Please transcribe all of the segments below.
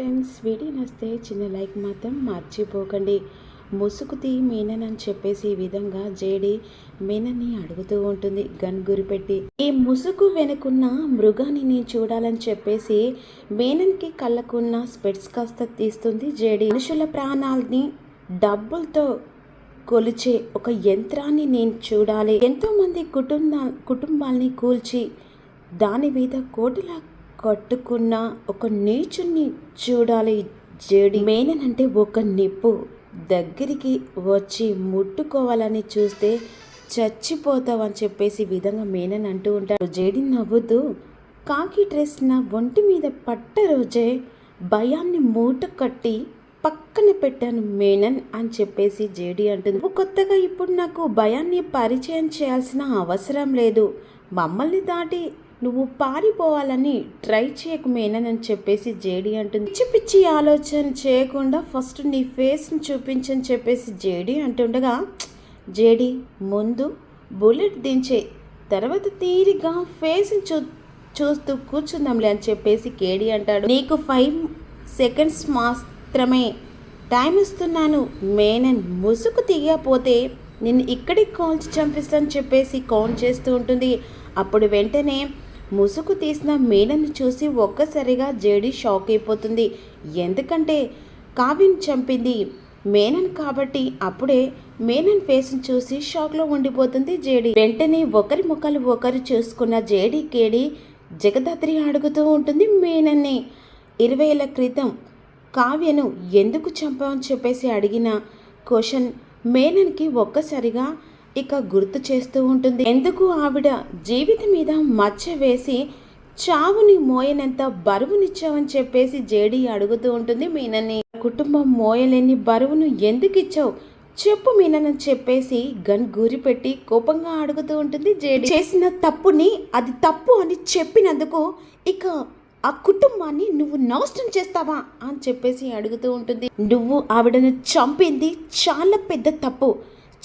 Friends video నస్తే చిన్న like మాత్రం మర్చిపోకండి. ముసుగుతి మీనన్ అని చెప్పేసి ఈ విధంగా జేడి మీనన్ని అడుగుతూ ఉంటుంది. గన్ గురిపెట్టి ఈ ముసుగు వెనుకున్న మృగాన్ని నేను చూడాలని చెప్పేసి మీనన్కి కళ్ళకున్న స్పెట్స్ కాస్త తీస్తుంది జేడి. మనుషుల ప్రాణాలని డబ్బులతో కొలిచే ఒక యంత్రాన్ని నేను చూడాలి. ఎంతో మంది కుటుంబ కుటుంబాల్ని కూల్చి దాని మీద కోటిలా కట్టుకున్న ఒక నీచుని చూడాలి జేడి. మేనన్ అంటే ఒక నిప్పు. దగ్గరికి వచ్చి ముట్టుకోవాలని చూస్తే చచ్చిపోతావని చెప్పేసి విధంగా మేనన్ అంటూ ఉంటాడు. జేడి నవ్వుతూ కాకి డ్రెస్ నా ఒంటి మీద పట్ట రోజే. భయాన్ని మూట కట్టి పక్కన పెట్టాను మేనన్ అని చెప్పేసి జేడి అంటుంది. కొత్తగా ఇప్పుడు నాకు భయాన్ని పరిచయం చేయాల్సిన అవసరం లేదు. మమ్మల్ని దాటి నువ్వు పారిపోవాలని ట్రై చేయకు మేనని అని చెప్పేసి జేడి అంటుంది. పిచ్చి పిచ్చి ఆలోచన చేయకుండా ఫస్ట్ నీ ఫేస్ని చూపించని చెప్పేసి జేడి అంటుండగా జేడి ముందు బుల్లెట్ దించే తర్వాత తీరిగా ఫేస్ని చూ చూస్తూ కూర్చుందాంలే అని చెప్పేసి కేడి అంటాడు. నీకు ఫైవ్ సెకండ్స్ మాత్రమే టైం ఇస్తున్నాను. మేనన్ ముసుగు తీయకపోతే నిన్ను ఇక్కడికి కాల్చి చంపిస్తాను చెప్పేసి కౌంట్ చేస్తూ ఉంటుంది. అప్పుడు వెంటనే ముసుగు తీసిన మీనను చూసి ఒక్కసారిగా జేడి షాక్ అయిపోతుంది. ఎందుకంటే కావిన్ చంపింది మేనన్ కాబట్టి అప్పుడే మేనన్ ఫేస్ని చూసి షాక్లో ఉండిపోతుంది జేడి. వెంటనే ఒకరి ముఖాలు ఒకరు చూసుకున్న జేడి కేడి జగదాత్రి అడుగుతూ ఉంటుంది మేనన్ని. ఇరవై ఏళ్ళ క్రితం కావ్యను ఎందుకు చంపామని చెప్పేసి అడిగిన క్వశ్చన్ మేనన్కి ఒక్కసారిగా ఇక గుర్తు చేస్తూ ఉంటుంది. ఎందుకు ఆవిడ జీవితం మీద మచ్చ వేసి చావుని మోయనంత బరువునిచ్చావని చెప్పేసి జేడి అడుగుతూ ఉంటుంది మీనని కుటుంబం మోయలేని బరువును ఎందుకు ఇచ్చావు చెప్పు మీనని చెప్పేసి గన్ గురిపెట్టి కోపంగా అడుగుతూ ఉంటుంది జేడి. చేసిన తప్పుని అది తప్పు అని చెప్పినందుకు ఇక ఆ కుటుంబాన్ని నువ్వు నాశనం చేస్తావా? అని చెప్పేసి అడుగుతూ ఉంటుంది. నువ్వు ఆవిడను చంపింది చాలా పెద్ద తప్పు.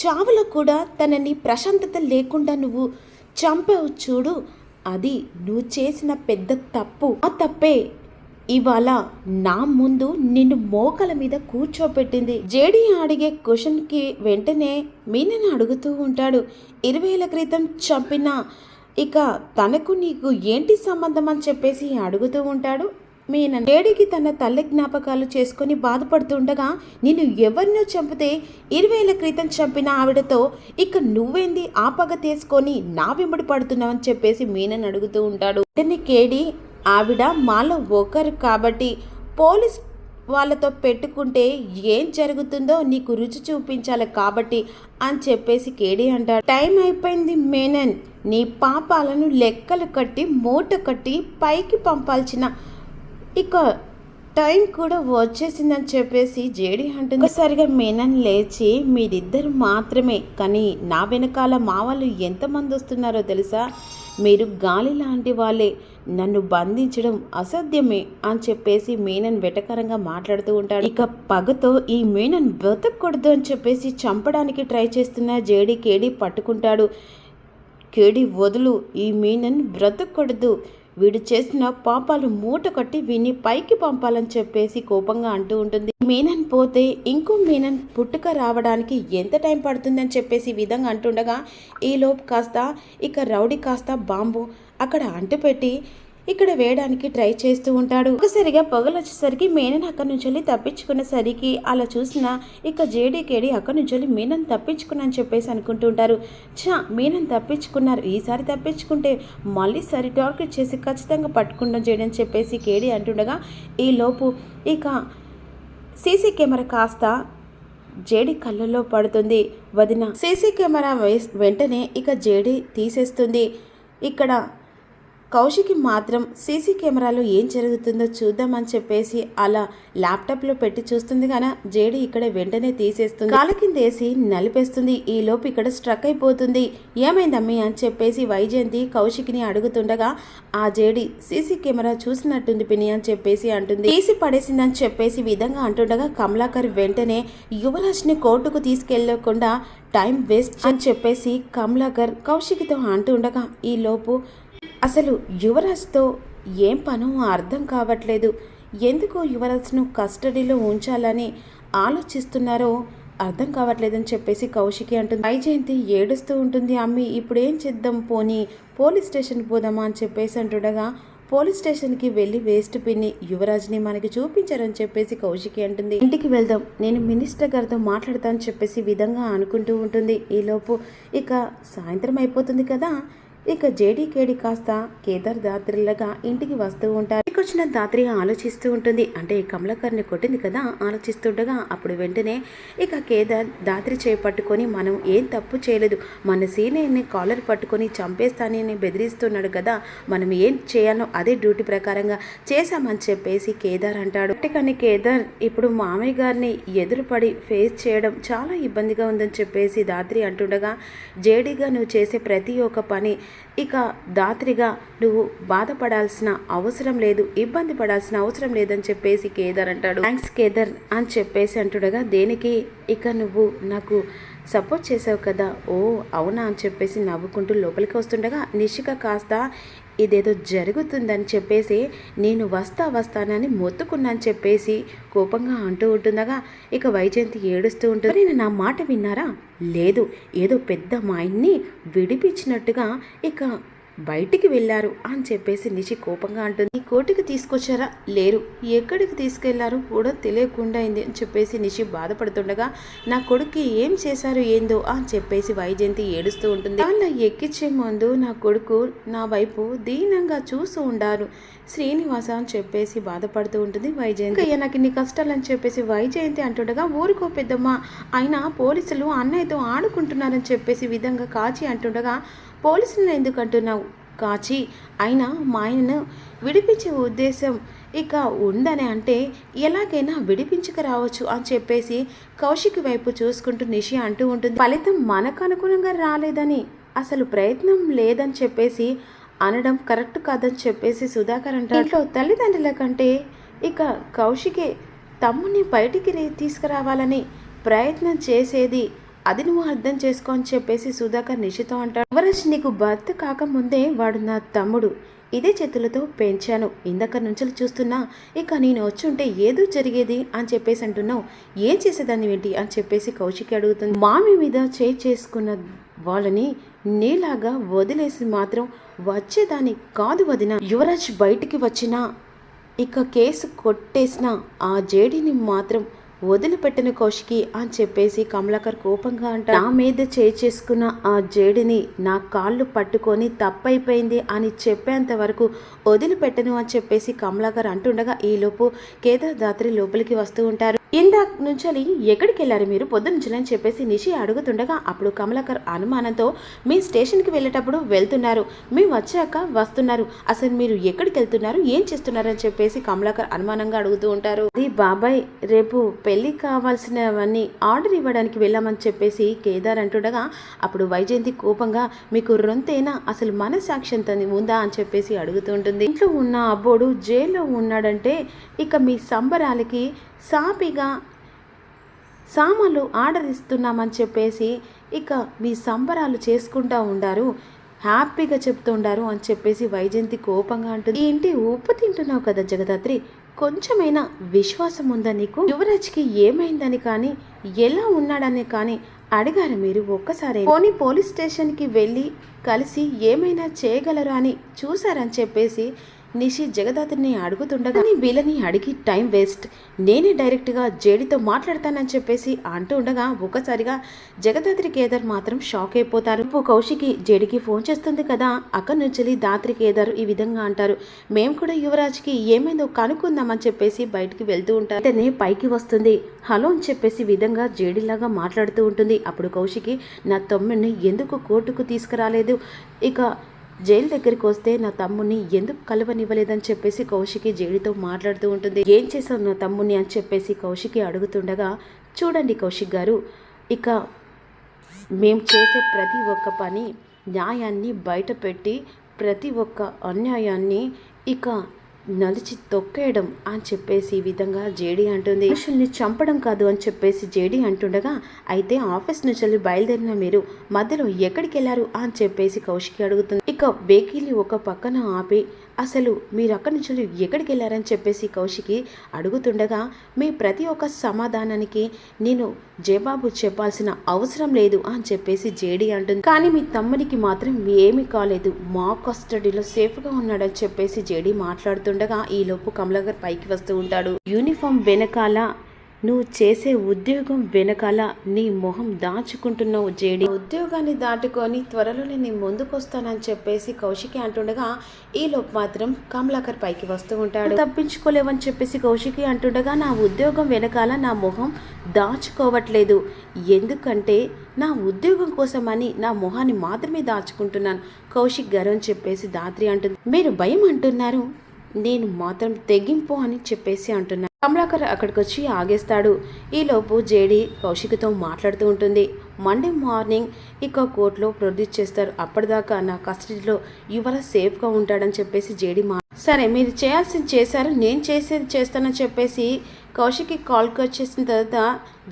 చావులో కూడా తనని ప్రశాంతత లేకుండా నువ్వు చంపావు చూడు. అది నువ్వు చేసిన పెద్ద తప్పు. ఆ తప్పే. ఇవాళ నా ముందు నిన్ను మోకల మీద కూర్చోబెట్టింది. జేడి అడిగే క్వశ్చన్కి వెంటనే మీనని అడుగుతూ ఉంటాడు. ఇరవై క్రితం చంపిన ఇక తనకు నీకు ఏంటి సంబంధం అని చెప్పేసి అడుగుతూ ఉంటాడు. మీన జేడికి తన తల్లి జ్ఞాపకాలు చేసుకొని బాధపడుతుండగా నేను ఎవరినో చంపితే ఇరవై క్రితం చంపిన ఆవిడతో ఇక నువ్వేంది ఆ పగ తీసుకొని నా వెంబడి పడుతున్నావని చెప్పేసి మీనని అడుగుతూ ఉంటాడు. ఇతన్ని కేడి ఆవిడ మాలో ఒకరు కాబట్టి పోలీస్ వాళ్ళతో పెట్టుకుంటే ఏం జరుగుతుందో నీకు రుచి చూపించాలి కాబట్టి అని చెప్పేసి కేడి అంటాడు. టైం అయిపోయింది మేనన్. నీ పాపాలను లెక్కలు కట్టి మూట కట్టి పైకి పంపాల్సిన ఇక టైం కూడా వచ్చేసిందని చెప్పేసి జేడి అంటుంది. ఒకసారిగా మేనన్ లేచి మీరిద్దరు మాత్రమే కానీ నా వెనకాల మా వాళ్ళు ఎంతమంది వస్తున్నారో తెలుసా? మీరు గాలి లాంటి వాళ్ళే. నన్ను బంధించడం అసాధ్యమే అని చెప్పేసి మీనన్ వెటకరంగా మాట్లాడుతూ ఉంటాడు. ఇక పగతో ఈ మీనన్ బ్రతకూడదు అని చెప్పేసి చంపడానికి ట్రై చేస్తున్న జేడి కేడి పట్టుకుంటాడు. కేడి వదులు ఈ మీనన్ బ్రతకూడదు. వీడు చేసిన పాపాలు మూట కట్టి వీని పైకి పంపాలని చెప్పేసి కోపంగా అంటూ ఉంటుంది. మీనన్ పోతే ఇంకో మీనన్ పుట్టుక రావడానికి ఎంత టైం పడుతుందని చెప్పేసి విధంగా అంటుండగా ఈలోపు కాస్త ఇక రౌడీ కాస్త బాంబు అక్కడ అంటుపెట్టి ఇక్కడ వేయడానికి ట్రై చేస్తూ ఉంటాడు. ఒకసారిగా పొగలు వచ్చేసరికి మేనన్ అక్కడి నుంచి వెళ్ళి తప్పించుకునేసరికి అలా చూసిన ఇక జేడీకేడి అక్కడి నుంచి వెళ్ళి మీనన్ తప్పించుకున్నా అని చెప్పేసి అనుకుంటూ ఉంటారు. చా మీనన్ తప్పించుకున్నారు. ఈసారి తప్పించుకుంటే మళ్ళీ సరి టార్గెట్ చేసి ఖచ్చితంగా పట్టుకుంటాం చేయడం చెప్పేసి కేడి అంటుండగా ఈ లోపు ఇక సీసీ కెమెరా కాస్త జేడి కళ్ళల్లో పడుతుంది. వదిన. సీసీ కెమెరా వెంటనే ఇక జేడి తీసేస్తుంది. ఇక్కడ కౌశికి మాత్రం సీసీ కెమెరాలో ఏం జరుగుతుందో చూద్దామని చెప్పేసి అలా ల్యాప్టాప్లో పెట్టి చూస్తుంది కానీ జేడి ఇక్కడ వెంటనే తీసేస్తుంది. కాళ్ళ కిందేసి నలిపేస్తుంది. ఈ లోపు ఇక్కడ స్ట్రక్ అయిపోతుంది. ఏమైందమ్మి అని చెప్పేసి వైజయంతి కౌశిక్ని అడుగుతుండగా ఆ J D C C camera చూసినట్టుంది పిని అని చెప్పేసి అంటుంది. తీసి పడేసిందని చెప్పేసి విధంగా అంటుండగా కమలాకర్ వెంటనే యువరాజ్ని కోర్టుకు తీసుకెళ్ళకుండా టైం వేస్ట్ అని చెప్పేసి కమలాకర్ కౌశిక్తో అంటుండగా ఈ లోపు అసలు యువరాజ్తో ఏం పనో అర్థం కావట్లేదు. ఎందుకు యువరాజ్ను కస్టడీలో ఉంచాలని ఆలోచిస్తున్నారో అర్థం కావట్లేదని చెప్పేసి కౌశికి అంటుంది. వైజయంతి ఏడుస్తూ ఉంటుంది అమ్మి ఇప్పుడు ఏం చేద్దాం పోనీ పోలీస్ స్టేషన్ పోదామా అని చెప్పేసి అంటుండగా పోలీస్ స్టేషన్కి వెళ్ళి వేస్ట్ పిన్ని యువరాజ్ని మనకి చూపించారని చెప్పేసి కౌశికి అంటుంది. ఇంటికి వెళ్దాం నేను మినిస్టర్ గారితో మాట్లాడతానని చెప్పేసి విధంగా అనుకుంటూ ఉంటుంది. ఈలోపు ఇక సాయంత్రం అయిపోతుంది కదా ఇక జేడీకేడి కాస్త కేదార్ దాత్రిలాగా ఇంటికి వస్తూ ఉంటారు. ఇంటికి వచ్చిన దాత్రి ఆలోచిస్తూ ఉంటుంది. అంటే కమలకర్ని కొట్టింది కదా ఆలోచిస్తుండగా అప్పుడు వెంటనే ఇక కేదార్ దాత్రి చేపట్టుకొని మనం ఏం తప్పు చేయలేదు. మన సీనియర్ని కాలర్ పట్టుకొని చంపేస్తానని బెదిరిస్తున్నాడు కదా మనం ఏం చేయాలో అదే డ్యూటీ ప్రకారంగా చేశామని చెప్పేసి కేదార్ అంటాడు. అంటే కానీ కేదార్ ఇప్పుడు మామయ్య గారిని ఎదురుపడి ఫేస్ చేయడం చాలా ఇబ్బందిగా ఉందని చెప్పేసి దాత్రి అంటుండగా జేడీగా నువ్వు చేసే ప్రతి ఒక్క పని ఇక దాత్రిగా నువ్వు బాధపడాల్సిన అవసరం లేదు ఇబ్బంది పడాల్సిన అవసరం లేదని చెప్పేసి కేదార్ అంటాడు. థ్యాంక్స్ కేదార్ అని చెప్పేసి అంటుండగా దేనికి? ఇక నువ్వు నాకు సపోర్ట్ చేసావు కదా. ఓ అవునా అని చెప్పేసి నవ్వుకుంటూ లోపలికి వస్తుండగా నిషిక కాస్త ఇదేదో జరుగుతుందని చెప్పేసి నేను వస్తా వస్తానని మొత్తుకున్నాను చెప్పేసి కోపంగా అంటూ ఉంటుండగా ఇక వైజయంతి ఏడుస్తూ ఉంటుంది. నేను నా మాట విన్నారా? లేదు. ఏదో పెద్ద మా ఇన్ని విడిపించినట్టుగా ఇక బయటికి వెళ్ళారు అని చెప్పేసి నిషి కోపంగా అంటుంది. కోటికి తీసుకొచ్చారా? లేరు. ఎక్కడికి తీసుకెళ్ళారు కూడా తెలియకుండా అయింది అని చెప్పేసి నిషి బాధపడుతుండగా నా కొడుక్కి ఏం చేశారు ఏందో? అని చెప్పేసి వైజయంతి ఏడుస్తూ ఉంటుంది. వాళ్ళ ఎక్కించే ముందు నా కొడుకు నా వైపు దీనంగా చూస్తూ ఉండారు. శ్రీనివాస అని చెప్పేసి బాధపడుతూ ఉంటుంది వైజయంతి. అయ్యా నాకు ఇన్ని కష్టాలని చెప్పేసి వైజయంతి అంటుండగా ఊరుకో పెద్దమ్మ. అయినా పోలీసులు అన్నయ్యతో ఆడుకుంటున్నారని చెప్పేసి విధంగా కాచి అంటుండగా పోలీసులను ఎందుకు అంటున్నావు? కాచి అయినా మా ఆయనను విడిపించే ఉద్దేశం ఇక ఉందని అంటే ఎలాగైనా విడిపించుకు రావచ్చు అని చెప్పేసి కౌశిక్ వైపు చూసుకుంటూ నిషి అంటూ ఉంటుంది. ఫలితం మనకు అనుగుణంగా రాలేదని అసలు ప్రయత్నం లేదని చెప్పేసి అనడం కరెక్ట్ కాదని చెప్పేసి సుధాకర్ అంటే ఇంట్లో తల్లిదండ్రుల కంటే ఇక కౌశికే తమ్ముని బయటికి తీసుకురావాలని ప్రయత్నం చేసేది అది నువ్వు అర్థం చేసుకో అని చెప్పేసి సుధాకర్ నిషితో అంటాడు. యువరాజ్ నీకు భర్త కాకముందే వాడు నా తమ్ముడు. ఇదే చేతులతో పెంచాను. ఇందక నుంచి చూస్తున్నా ఇక నేను వచ్చుంటే ఏదో జరిగేది అని చెప్పేసి అంటున్నావు. ఏం చేసేదాన్ని ఏంటి అని చెప్పేసి కౌశికి అడుగుతుంది. మామి మీద చేయి చేసుకున్న వాళ్ళని నీలాగా వదిలేసి మాత్రం వచ్చేదాన్ని కాదు వదిన. యువరాజ్ బయటికి వచ్చినా ఇక కేసు కొట్టేసిన ఆ జేడీని మాత్రం వదిలిపెట్టిన కౌశికి అని చెప్పేసి కమలాకర్ కోపంగా అంట నా మీద చేసుకున్న ఆ జేడిని నా కాళ్ళు పట్టుకొని తప్పైపోయింది అని చెప్పేంత వరకు వదిలిపెట్టను అని చెప్పేసి కమలాకర్ అంటుండగా ఈలోపు కేదార్దాత్రి లోపలికి వస్తూ ఉంటారు. ఇందాక నుంచి ఎక్కడికి వెళ్ళారు మీరు? పొద్దునుంచి నుంచి చెప్పేసి నిషి అడుగుతుండగా అప్పుడు కమలాకర్ అనుమానంతో మీ స్టేషన్కి వెళ్ళేటప్పుడు వెళ్తున్నారు. మేము వచ్చాక వస్తున్నారు. అసలు మీరు ఎక్కడికి వెళ్తున్నారు? ఏం చేస్తున్నారు? అని చెప్పేసి కమలాకర్ అనుమానంగా అడుగుతూ ఉంటారు. అది బాబాయ్ రేపు వెళ్ళి కావాల్సినవన్నీ ఆర్డర్ ఇవ్వడానికి వెళ్ళామని చెప్పేసి కేదార్ అంటుండగా అప్పుడు వైజయంతి కోపంగా మీకు రొంతేనా? అసలు మనసాక్షి ఉందా? అని చెప్పేసి అడుగుతూ ఉంటుంది. ఇంట్లో ఉన్న అబ్బోడు జైల్లో ఉన్నాడంటే ఇక మీ సంబరాలకి సాపిగా సామాన్లు ఆర్డర్ ఇస్తున్నామని చెప్పేసి ఇక మీ సంబరాలు చేసుకుంటా ఉండారు హ్యాపీగా చెప్తుండారు అని చెప్పేసి వైజయంతి కోపంగా అంటుంది. ఈ ఇంటి ఉప్పు తింటున్నావు కదా జగదాత్రి కొంచెమైనా విశ్వాసం ఉందా నీకు? యువరాజ్కి ఏమైందని కానీ ఎలా ఉన్నాడని కానీ అడిగారు మీరు ఒక్కసారి. పోనీ పోలీస్ స్టేషన్కి వెళ్ళి కలిసి ఏమైనా చేయగలరా అని చూసారని చెప్పేసి నిషి జగదాత్రిని అడుగుతుండగా వీళ్ళని అడిగి టైం వేస్ట్. నేనే డైరెక్ట్గా జేడితో మాట్లాడతానని చెప్పేసి అంటూ ఉండగా ఒక్కసారిగా జగదాత్రి కేదార్ మాత్రం షాక్ అయిపోతారు. ఇప్పుడు కౌశికి జేడికి ఫోన్ చేస్తుంది కదా అక్కడి నుంచి దాత్రి కేదార్ ఈ విధంగా అంటారు. మేము కూడా యువరాజ్కి ఏమైందో కనుక్కుందామని చెప్పేసి బయటికి వెళ్తూ ఉంటారు. వెంటనే పైకి వస్తుంది. హలో అని చెప్పేసి విధంగా జేడిలాగా మాట్లాడుతూ ఉంటుంది. అప్పుడు కౌశికి నా తమ్ముడిని ఎందుకు కోర్టుకు తీసుకురాలేదు? ఇక జైలు దగ్గరికి వస్తే నా తమ్ముని ఎందుకు కలవనివ్వలేదని చెప్పేసి కౌశికి జేడితో మాట్లాడుతూ ఉంటుంది. ఏం చేశావు నా తమ్ముని అని చెప్పేసి కౌశికి అడుగుతుండగా చూడండి కౌశిక్ గారు ఇక మేము చేసే ప్రతి ఒక్క పని న్యాయాన్ని బయట పెట్టి ప్రతి ఒక్క అన్యాయాన్ని ఇక నలిచి తొక్కేయడం అని చెప్పేసి ఈ విధంగా జేడీ అంటుంది. మనుషుల్ని చంపడం కాదు అని చెప్పేసి జేడీ అంటుండగా అయితే ఆఫీస్ నుంచి వెళ్ళి బయలుదేరిన మీరు మధ్యలో ఎక్కడికి వెళ్ళారు అని చెప్పేసి కౌశికి అడుగుతుంది. ఇక వెహికల్ని ఒక పక్కన ఆపి అసలు మీరు అక్కడి నుంచి ఎక్కడికి వెళ్ళారని చెప్పేసి కౌశికి అడుగుతుండగా మీ ప్రతి ఒక్క సమాధానానికి నేను జవాబు చెప్పాల్సిన అవసరం లేదు అని చెప్పేసి జేడి అంటుంది. కానీ మీ తమ్మునికి మాత్రం ఏమీ కాలేదు. మా కస్టడీలో సేఫ్గా ఉన్నాడని చెప్పేసి జేడి మాట్లాడుతుండగా ఈలోపు కమలాకర్ పైకి వస్తూ ఉంటాడు. యూనిఫామ్ వెనకాల నువ్వు చేసే ఉద్యోగం వెనకాల నీ మొహం దాచుకుంటున్నావు జేడి. ఉద్యోగాన్ని దాటుకొని త్వరలోనే నీ ముందుకొస్తానని చెప్పేసి కౌశికి అంటుండగా ఈలోపు మాత్రం కమలాకర్ పైకి వస్తూ ఉంటాడు. తప్పించుకోలేవని చెప్పేసి కౌశికి అంటుండగా నా ఉద్యోగం వెనకాల నా మొహం దాచుకోవట్లేదు. ఎందుకంటే నా ఉద్యోగం కోసమని నా మొహాన్ని మాత్రమే దాచుకుంటున్నాను కౌశిక్ గారు అని చెప్పేసి దాత్రి అంటుంది. మీరు భయం అంటున్నారు? నేను మాత్రం తెగింపు అని చెప్పేసి అంటున్నాను కమలాకర్ అక్కడికి వచ్చి ఆగేస్తాడు. ఈలోపు జేడి కౌశిక్తో మాట్లాడుతూ ఉంటుంది. మండే మార్నింగ్ ఇక కోర్టులో ప్రొడ్యూస్ చేస్తారు. అప్పటిదాకా నా కస్టడీలో ఇవాళ సేఫ్గా ఉంటాడని చెప్పేసి జేడి మా సరే మీరు చేయాల్సింది చేశారు. నేను చేసేది చేస్తానని చెప్పేసి కౌశిక్కి కాల్కి వచ్చేసిన తర్వాత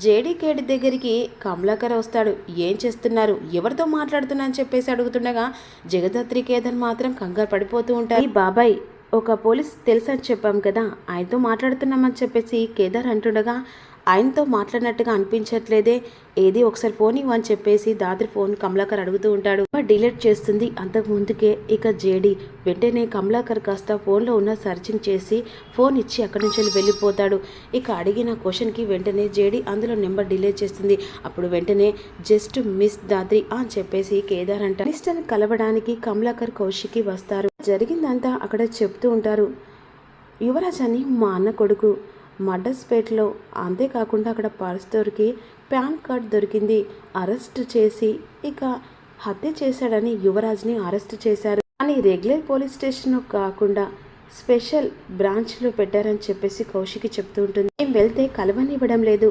జేడీ కేడి దగ్గరికి కమలాకర్ వస్తాడు. ఏం చేస్తున్నారు? ఎవరితో మాట్లాడుతున్నా? చెప్పేసి అడుగుతుండగా జగదత్రి కేదర్ మాత్రం కంగారు పడిపోతూ ఉంటారు. బాబాయ్ ఒక పోలీస్ తెలుసని చెప్పాం కదా ఆయనతో మాట్లాడుతున్నామని చెప్పేసి కేదార్ అంటుండగా ఆయనతో మాట్లాడినట్టుగా అనిపించట్లేదే. ఏది ఒకసారి ఫోన్ ఇవ్వని చెప్పేసి దాద్రి ఫోన్ కమలాకర్ అడుగుతూ ఉంటాడు. డిలీట్ చేస్తుంది. అంతకు ముందుకే ఇక జేడి వెంటనే కమలాకర్ కాస్త ఫోన్లో ఉన్న సర్చింగ్ చేసి ఫోన్ ఇచ్చి అక్కడి నుంచి వెళ్ళి వెళ్ళిపోతాడు. ఇక అడిగిన క్వశ్చన్కి వెంటనే జేడి అందులో నెంబర్ డిలీట్ చేస్తుంది. అప్పుడు వెంటనే జస్ట్ మిస్ దాద్రి అని చెప్పేసి కేదార్ అంట. మిస్టర్ని కలవడానికి కమలాకర్ కౌశికి వస్తారు. జరిగిందంతా అక్కడ చెప్తూ ఉంటారు. యువరాజ్ అని మా అన్న కొడుకు మడ్డస్పేట్లో. అంతేకాకుండా అక్కడ పర్స్ దొరికి పాన్ కార్డ్ దొరికింది. అరెస్ట్ చేసి ఇక హత్య చేశాడని యువరాజ్ని అరెస్ట్ చేశారు. కానీ రెగ్యులర్ పోలీస్ స్టేషన్ కాకుండా స్పెషల్ బ్రాంచ్లో పెట్టారని చెప్పేసి కౌశికి చెప్తూ ఉంటుంది. మేము వెళ్తే కలవనివ్వడం లేదు.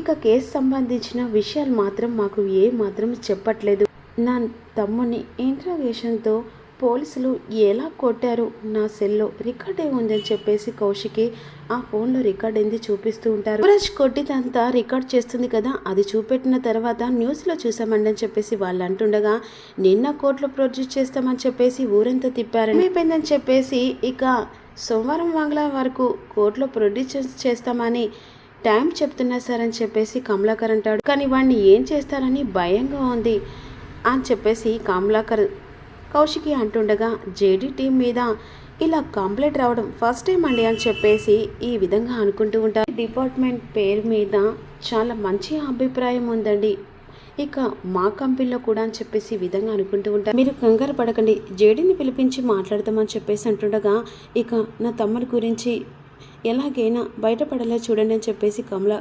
ఇక కేసు సంబంధించిన విషయాలు మాత్రం మాకు ఏ మాత్రం చెప్పట్లేదు. నా తమ్ముని ఇంట్రాగేషన్తో పోలీసులు ఎలా కొట్టారు? నా సెల్లో రికార్డ్ ఉందని చెప్పేసి కౌశికి ఆ ఫోన్లో రికార్డ్ ఏంది చూపిస్తూ ఉంటారు. యువరాజ్ కొట్టిదంతా రికార్డ్ చేస్తుంది కదా అది చూపెట్టిన తర్వాత న్యూస్లో చూసామండి అని చెప్పేసి వాళ్ళు అంటుండగా నిన్న కోర్టులో ప్రొడ్యూస్ చేస్తామని చెప్పేసి ఊరంతా తిప్పారని అయిపోయిందని చెప్పేసి ఇక సోమవారం మంగళవారం వరకు కోర్టులో ప్రొడ్యూస్ చేస్తామని టైం చెప్తున్నా సార్ అని చెప్పేసి కమలాకర్ అంటాడు. కానీ వాడిని ఏం చేస్తారని భయంగా ఉంది అని చెప్పేసి కమలాకర్ కౌశికి అంటుండగా జేడీ టీం మీద ఇలా కంప్లైంట్ రావడం ఫస్ట్ టైం అండి అని చెప్పేసి ఈ విధంగా అనుకుంటూ ఉంటారు. డిపార్ట్మెంట్ పేరు మీద చాలా మంచి అభిప్రాయం ఉందండి. ఇక మా కంపెనీలో కూడా అని చెప్పేసి విధంగా అనుకుంటూ ఉంటారు. మీరు కంగారు పడకండి జేడీని పిలిపించి మాట్లాడదామని చెప్పేసి అంటుండగా ఇక నా తమ్ముడి గురించి ఎలాగైనా బయటపడేలా చూడండి అని చెప్పేసి కమలా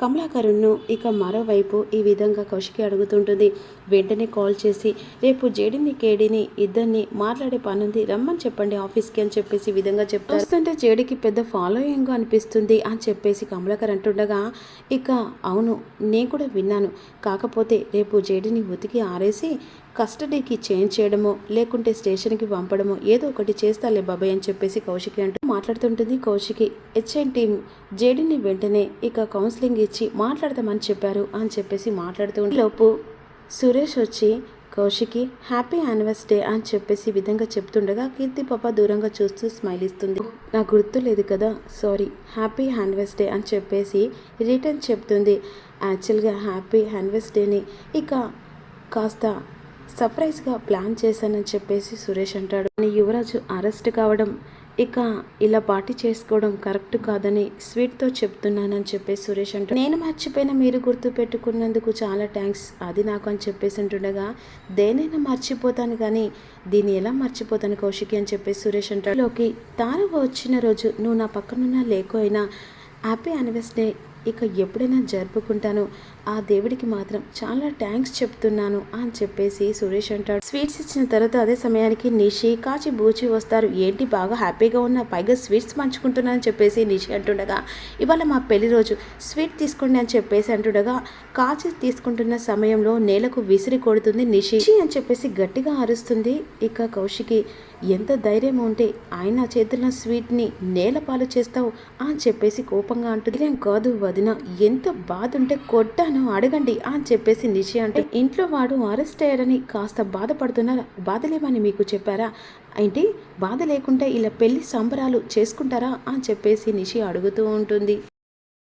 కమలాకరుణ్ను ఇక మరోవైపు ఈ విధంగా కౌశికి అడుగుతుంటుంది. వెంటనే కాల్ చేసి రేపు జేడిని కేడిని ఇద్దరిని మాట్లాడే పనుంది రమ్మని చెప్పండి ఆఫీస్కి అని చెప్పేసి విధంగా చెప్తారు. వస్తుంటే జేడికి పెద్ద ఫాలోయింగ్ అనిపిస్తుంది అని చెప్పేసి కమలాకర్ అంటుండగా ఇక అవును నేను కూడా విన్నాను. కాకపోతే రేపు జేడిని ఉతికి ఆరేసి కస్టడీకి చేంజ్ చేయడమో లేకుంటే స్టేషన్కి పంపడమో ఏదో ఒకటి చేస్తాలే బాబాయ్ అని చెప్పేసి కౌశికి అంటూ మాట్లాడుతుంటుంది. కౌశికి హెచ్ఎన్ టీమ్ జేడీని వెంటనే ఇక కౌన్సిలింగ్ ఇచ్చి మాట్లాడదామని చెప్పారు అని చెప్పేసి మాట్లాడుతుంటే లోపు సురేష్ వచ్చి కౌశికి హ్యాపీ యానివర్సరీ అని చెప్పేసి విధంగా చెప్తుండగా కీర్తి పాప దూరంగా చూస్తూ స్మైల్ ఇస్తుంది. నాకు గుర్తు లేదు కదా సారీ హ్యాపీ యానివర్సరీ అని చెప్పేసి రిటర్న్ చెప్తుంది. యాక్చువల్గా హ్యాపీ యానివర్సరీని ఇక కాస్త సర్ప్రైజ్గా ప్లాన్ చేశానని చెప్పేసి సురేష్ అంటాడు. కానీ యువరాజు అరెస్ట్ కావడం ఇక ఇలా పార్టీ చేసుకోవడం కరెక్ట్ కాదని స్వీట్తో చెప్తున్నానని చెప్పేసి సురేష్ అంటాడు. నేను మర్చిపోయిన మీరు గుర్తు పెట్టుకున్నందుకు చాలా థ్యాంక్స్ అది నాకు అని చెప్పేసి అంటుండగా దేనైనా మర్చిపోతాను కానీ దీన్ని ఎలా మర్చిపోతాను కౌశికి అని చెప్పేసి సురేష్ అంటాడు. లోకి తాను వచ్చిన రోజు నువ్వు నా పక్కనున్నా లేకపోయినా హ్యాపీ యానివర్సరీ ఇక ఎప్పుడైనా జరుపుకుంటాను. ఆ దేవుడికి మాత్రం చాలా థ్యాంక్స్ చెప్తున్నాను అని చెప్పేసి సురేష్ అంటాడు. స్వీట్స్ ఇచ్చిన తర్వాత అదే సమయానికి నిషి కాచి బూచి వస్తారు. ఏంటి బాగా హ్యాపీగా ఉన్న పైగా స్వీట్స్ పంచుకుంటున్నానని చెప్పేసి నిషి అంటుండగా ఇవాళ మా పెళ్ళి రోజు స్వీట్ తీసుకోండి అని చెప్పేసి అంటుండగా కాచి తీసుకుంటున్న సమయంలో నేలకు విసిరి కొడుతుంది నిషి. అని చెప్పేసి గట్టిగా అరుస్తుంది ఇక కౌశికి. ఎంత ధైర్యం ఉంటే ఆయన చేతున్న స్వీట్ని నేలపాలు చేస్తావు అని చెప్పేసి కోపంగా అంటుంది. కాదు వదిన ఎంత బాధ ఉంటే కొట్టాను? అడగండి అని చెప్పేసి నిషి అంటే ఇంట్లో వాడు అరెస్ట్ అయ్యాడని కాస్త బాధపడుతున్నారా? బాధలేమని మీకు చెప్పారా? ఏంటి బాధ లేకుంటే ఇలా పెళ్ళి సంబరాలు చేసుకుంటారా? అని చెప్పేసి నిషి అడుగుతూ ఉంటుంది.